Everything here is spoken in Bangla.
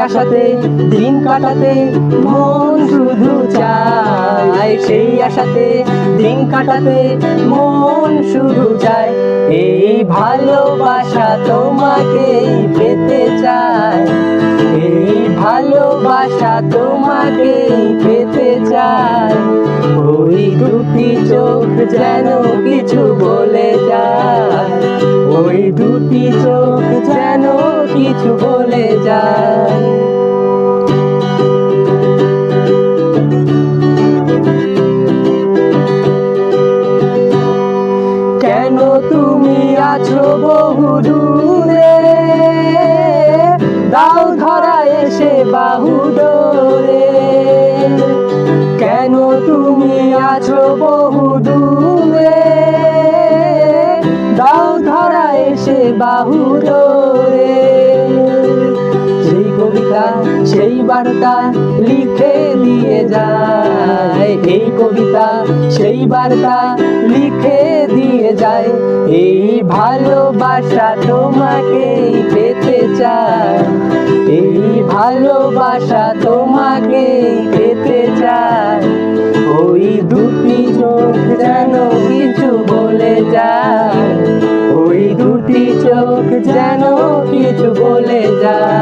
আশাতে দিন কাটাতে মন শুধু চায়। সেই আশাতে দিন কাটাতে মন শুধু চায়। এই ভালোবাসা তোমাকে পেতে চায়। এই ভালোবাসা তোমাকে পেতে চায়। ওই দুটি চোখ যেন কিছু বলে যায়। ওই দুটি চোখ যেন কিছু বলে যায়। দূরে দাও ধরা এসে বাহু ডোরে। কেন তুমি আছো বহু দূরে? দাও ধরা এসে বাহু ডোরে। সেই কবিতা, সেই বার্তা লিখে দিয়ে যায় এই কবিতা, সেই বার্তা লিখে দিয়ে যায়। এই ভালোবাসা তোমাকে পেতে চায়। এই ভালোবাসা তোমাকে পেতে চায়। ওই দুটি চোখ যেন কিছু বলে যায়। ওই দুটি চোখ যেন কিছু বলে যায়।